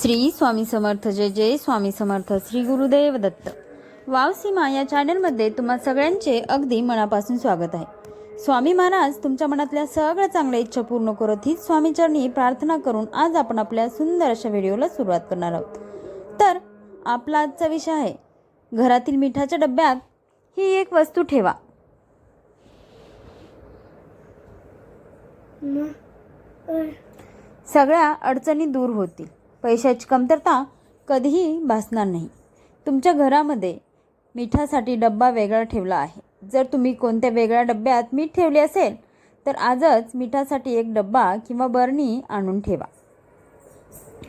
श्री स्वामी समर्थ जय जय स्वामी समर्थ श्री गुरुदेव दत्त. वाव सीमा या चॅनलमध्ये तुम्हा सगळ्यांचे अगदी मनापासून स्वागत आहे. स्वामी महाराज तुमच्या मनातल्या सगळ्या चांगल्या इच्छा पूर्ण करत ही स्वामीचरणी प्रार्थना करून आज आपण आपल्या सुंदर अशा व्हिडिओला सुरुवात करणार आहोत. तर आपला आजचा विषय आहे घरातील मिठाच्या डब्यात ही एक वस्तू ठेवा. सगळ्या अडचणी दूर होतील. पैशाची कमतरता कधीही भासणार नाही. तुमच्या घरामध्ये मिठासाठी डब्बा वेगळा ठेवला आहे. जर तुम्ही कोणत्या वेगळ्या डब्यात मीठ ठेवले असेल तर आजच मिठासाठी एक डब्बा किंवा बरणी आणून ठेवा.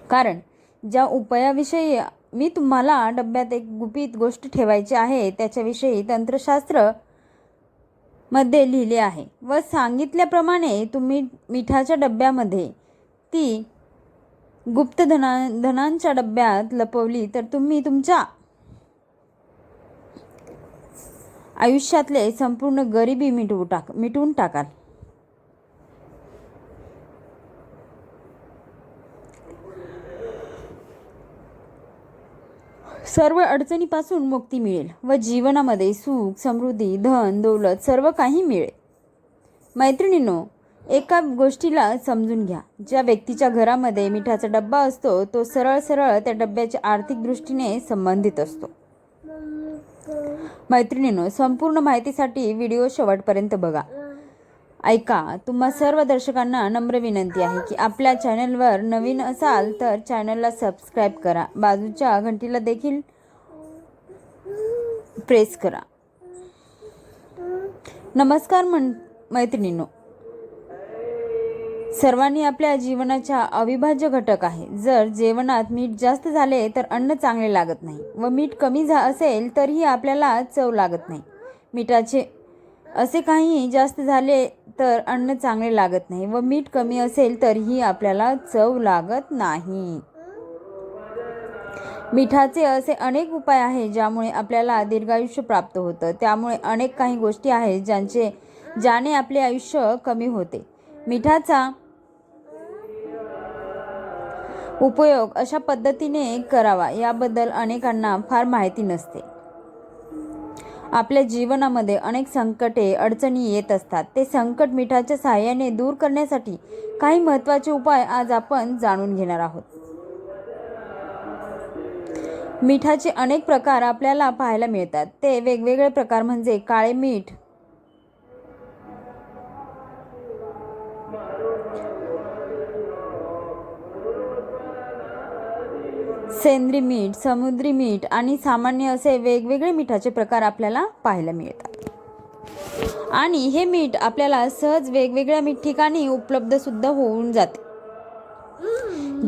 कारण ज्या उपायाविषयी मी तुम्हाला डब्यात एक गुपित गोष्ट ठेवायची आहे त्याच्याविषयी तंत्रशास्त्रमध्ये लिहिले आहे व सांगितल्याप्रमाणे तुम्ही मिठाच्या डब्यामध्ये ती गुप्त धना धनांच्या डब्यात लपवली तर तुम्ही तुमच्या आयुष्यातले संपूर्ण गरिबी मिटवू टाक मिटवून टाकाल. सर्व अडचणीपासून मुक्ती मिळेल व जीवनामध्ये सुख समृद्धी धन दौलत सर्व काही मिळेल. मैत्रिणींनो एका गोष्टीला समजून घ्या. ज्या व्यक्तीच्या घरामध्ये मिठाचा डब्बा असतो तो सरळ सरळ त्या डब्याच्या आर्थिक दृष्टीने संबंधित असतो. मैत्रिणींनो संपूर्ण माहितीसाठी व्हिडिओ शेवटपर्यंत बघा. ऐका तुम्हा सर्व दर्शकांना नम्र विनंती आहे की आपल्या चॅनलवर नवीन असाल तर चॅनलला सबस्क्राईब करा. बाजूच्या घंटीला देखील प्रेस करा. नमस्कार मन मैत्रिणींनो. सर्वांनी आपल्या जीवनाच्या अविभाज्य घटक आहे. जर जेवणात मीठ जास्त झाले तर अन्न चांगले लागत नाही व मीठ कमी झा असेल तरीही आपल्याला चव लागत नाही. मिठाचे असे काही जास्त झाले तर अन्न चांगले लागत नाही व मीठ कमी असेल तरीही आपल्याला चव लागत नाही. मिठाचे असे अनेक उपाय आहे ज्यामुळे आपल्याला दीर्घायुष्य प्राप्त होतं. त्यामुळे अनेक काही गोष्टी आहेत ज्यांचे ज्याने आपले आयुष्य कमी होते. मिठाचा उपयोग अशा पद्धतीने करावा याबद्दल अनेकांना फार माहिती नसते. आपल्या जीवनामध्ये अनेक संकटे अडचणी येत असतात. ते संकट मिठाच्या सहाय्याने दूर करण्यासाठी काही महत्त्वाचे उपाय आज आपण जाणून घेणार आहोत. मिठाचे अनेक प्रकार आपल्याला पाहायला मिळतात. ते वेगवेगळे प्रकार म्हणजे काळे मीठ सेंद्री मीठ समुद्री मीठ आणि सामान्य असे वेगवेगळे मिठाचे प्रकार आपल्याला पाहायला मिळतात. आणि हे मीठ आपल्याला सहज वेगवेगळ्या मीठ ठिकाणी उपलब्ध सुद्धा होऊन जाते.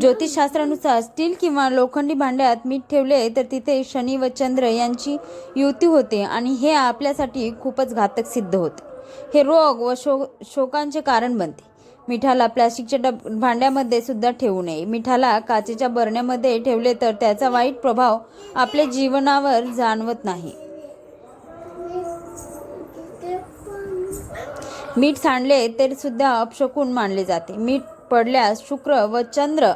ज्योतिषशास्त्रानुसार स्टील किंवा लोखंडी भांड्यात मीठ ठेवले तर तिथे शनी व चंद्र यांची युती होते आणि हे आपल्यासाठी खूपच घातक सिद्ध होते. हे रोग व शो शोकांचे कारण बनते. मिठाला प्लास्टिकच्या डब भांड्यामध्ये सुद्धा ठेवू नये. मिठाला काचेच्या बरण्यामध्ये ठेवले तर त्याचा वाईट प्रभाव आपल्या जीवनावर जाणवत नाही. मीठ सांडले तरी सुद्धा अपशकून मानले जाते. मीठ पडल्यास शुक्र व चंद्र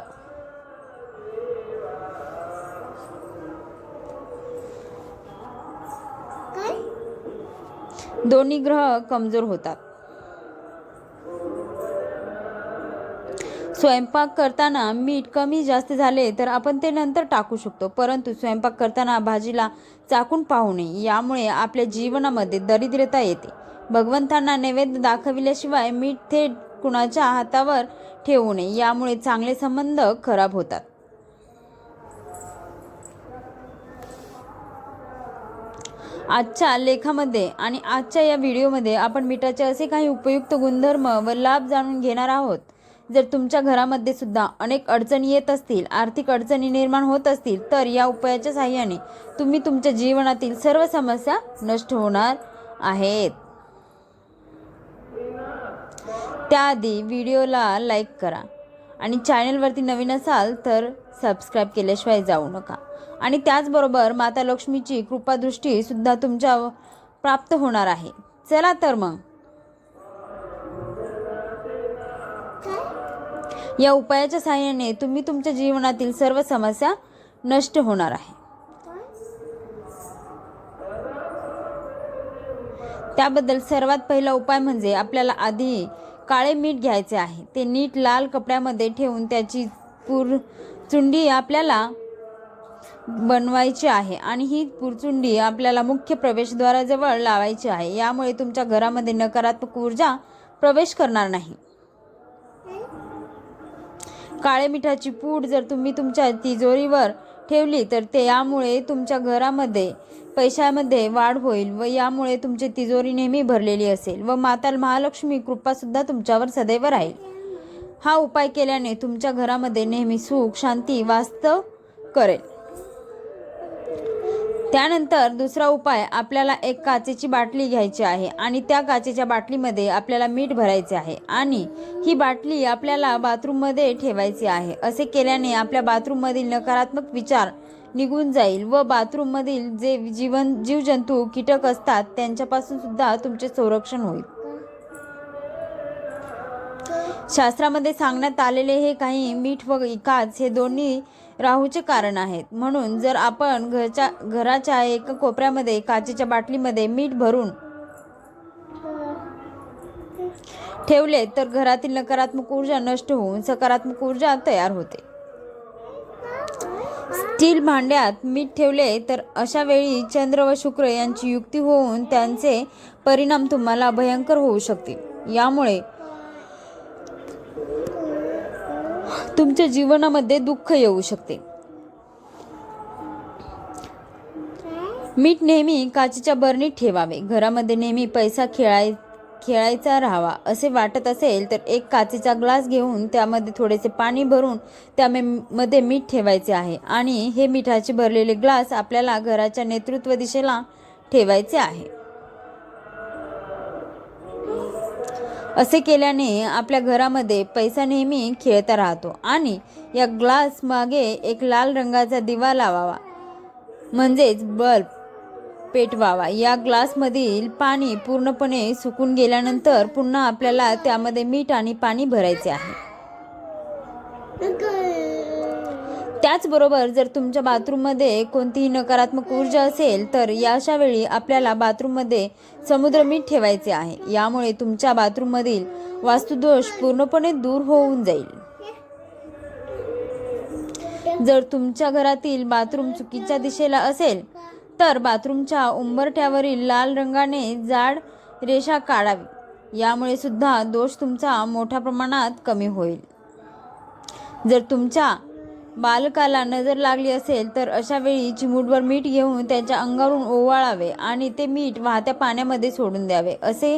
दोन्ही ग्रह कमजोर होतात. स्वयंपाक करताना मीठ कमी जास्त झाले तर आपण ते नंतर टाकू शकतो. परंतु स्वयंपाक करताना भाजीला चाकून पाहू नये. यामुळे आपल्या जीवनामध्ये दरिद्रता येते. भगवंतांना नैवेद्य दाखविल्याशिवाय मीठ थेट कुणाच्या हातावर ठेवू नये. यामुळे चांगले संबंध खराब होतात. आजच्या लेखामध्ये आणि आजच्या या व्हिडिओमध्ये आपण मिठाचे असे काही उपयुक्त गुणधर्म व लाभ जाणून घेणार आहोत. जर तुमच्या घरामध्ये सुद्धा अनेक अडचणी येत असतील आर्थिक अडचणी निर्माण होत असतील तर या उपायाच्या साहाय्याने तुम्ही तुमच्या जीवनातील सर्व समस्या नष्ट होणार आहेत. त्याआधी व्हिडिओला लाईक करा आणि चॅनलवरती नवीन असाल तर सबस्क्राईब केल्याशिवाय जाऊ नका. आणि त्याचबरोबर माता लक्ष्मीची कृपादृष्टीसुद्धा तुमच्या प्राप्त होणार आहे. चला तर मग या उपायाच्या सहाय्याने तुम्ही तुमच्या जीवनातील सर्व समस्या नष्ट होणार आहे. त्याबद्दल सर्वात पहिला उपाय म्हणजे आपल्याला आधी काळे मीठ घ्यायचे आहे. ते नीट लाल कपड्यामध्ये ठेवून त्याची पूर चुंडी आपल्याला बनवायची आहे आणि ही पुरचुंडी आपल्याला मुख्य प्रवेशद्वाराजवळ लावायची आहे. यामुळे तुमच्या घरामध्ये नकारात्मक ऊर्जा प्रवेश करणार नाही. काळे मिठाची पूड जर तुम्ही तुमच्या तिजोरीवर ठेवली तर ते यामुळे तुमच्या घरामध्ये पैशामध्ये वाढ होईल व यामुळे तुमची तिजोरी नेहमी भरलेली असेल व माता महालक्ष्मी कृपासुद्धा तुमच्यावर सदैव राहील. हा उपाय केल्याने तुमच्या घरामध्ये नेहमी सुख शांती वास्तव करेल. त्यानंतर दुसरा उपाय आपल्याला एक काचेची बाटली घ्यायची आहे आणि त्या काचेच्या बाटलीमध्ये आपल्याला मीठ भरायचे आहे आणि ही बाटली आपल्याला बाथरूममध्ये ठेवायची आहे. असे केल्याने आपल्या बाथरूममधील नकारात्मक विचार निघून जाईल व बाथरूममधील जे जीवन जीवजंतू कीटक असतात त्यांच्यापासून सुद्धा तुमचे संरक्षण होईल. शास्त्रामध्ये सांगण्यात आलेले हे काही मीठ व काच हे दोन्ही राहूचे कारण आहेत. म्हणून जर आपण घरच्या घराच्या एका कोपऱ्यामध्ये काचेच्या बाटलीमध्ये मीठ भरून ठेवले तर घरातील नकारात्मक ऊर्जा नष्ट होऊन सकारात्मक ऊर्जा तयार होते. स्टील भांड्यात मीठ ठेवले तर अशा वेळी चंद्र व शुक्र यांची युक्ती होऊन त्यांचे परिणाम तुम्हाला भयंकर होऊ शकतील. यामुळे तुमच्या जीवनामध्ये दुःख येऊ शकते. मीठ नेहमी काचेच्या बरणीत ठेवावे. घरामध्ये नेहमी पैसा खेळाय खेळायचा राहावा. असे वाटत असेल तर एक काचेचा ग्लास घेऊन त्यामध्ये थोडेसे पाणी भरून त्यामध्ये मीठ ठेवायचे आहे. आणि हे मिठाचे भरलेले ग्लास आपल्याला घराच्या नेतृत्व दिशेला ठेवायचे आहे. असे केल्याने आपल्या घरामध्ये पैसा नेहमी खेळता राहतो आणि या ग्लास मागे एक लाल रंगाचा दिवा लावावा म्हणजेच बल्ब पेटवावा. या ग्लासमधील पाणी पूर्णपणे सुकून गेल्यानंतर पुन्हा आपल्याला त्यामध्ये मीठ आणि पाणी भरायचे आहे. त्याचबरोबर जर तुमच्या बाथरूममध्ये कोणतीही नकारात्मक ऊर्जा असेल तर याशा वेळी आपल्याला बाथरूममध्ये समुद्र मीठ ठेवायचे आहे. यामुळे तुमच्या बाथरूममधील वास्तुदोष पूर्णपणे दूर होऊन जाईल. जर तुमच्या घरातील बाथरूम चुकीच्या दिशेला असेल तर बाथरूमच्या उंबरठ्यावरील लाल रंगाने जाड रेषा काढावी. यामुळे सुद्धा दोष तुमचा मोठ्या प्रमाणात कमी होईल. जर तुमच्या बालकाला नजर लागली असेल तर अशा वेळी चिमूटभर मीठ घेऊन त्याच्या अंगावरून ओवाळावे आणि ते मीठ वाहत्या पाण्यामध्ये सोडून द्यावे. असे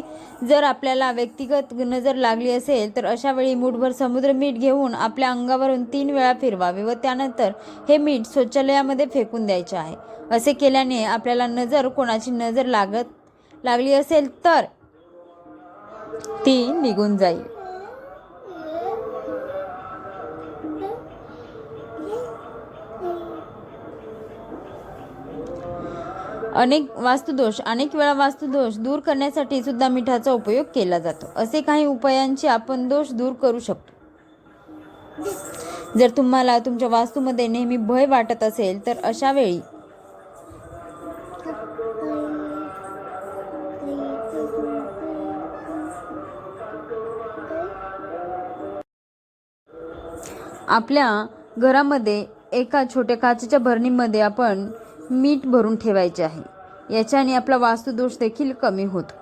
जर आपल्याला व्यक्तिगत नजर लागली असेल तर अशा वेळी मूठभर समुद्र मीठ घेऊन आपल्या अंगावरून तीन वेळा फिरवावे व त्यानंतर हे मीठ शौचालयामध्ये फेकून द्यायचे आहे. असे केल्याने आपल्याला नजर कोणाची नजर लागत लागली असेल तर ती निघून जाईल. अनेक वास्तुदोष अनेक वेळा वास्तुदोष दूर करण्यासाठी सुद्धा मिठाचा उपयोग केला जातो. असे काही उपायांची आपण दोष दूर करू शकतो. जर तुम्हाला तुमच्या वास्तूमध्ये नेहमी भय वाटत असेल तर अशा वेळी आपल्या घरामध्ये एका छोट्या काचेच्या भरणीमध्ये आपण मीठ भरून ठेवायचे आहे. याच्याने आपला वास्तुदोष देखील कमी होतो.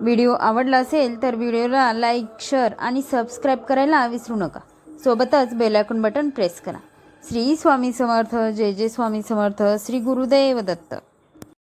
व्हिडिओ आवडला असेल तर व्हिडिओला लाईक शेअर आणि सबस्क्राईब करायला विसरू नका. सोबतच बेलायकॉन बटन प्रेस करा. श्री स्वामी समर्थ जय जय स्वामी समर्थ श्री गुरुदेव दत्त.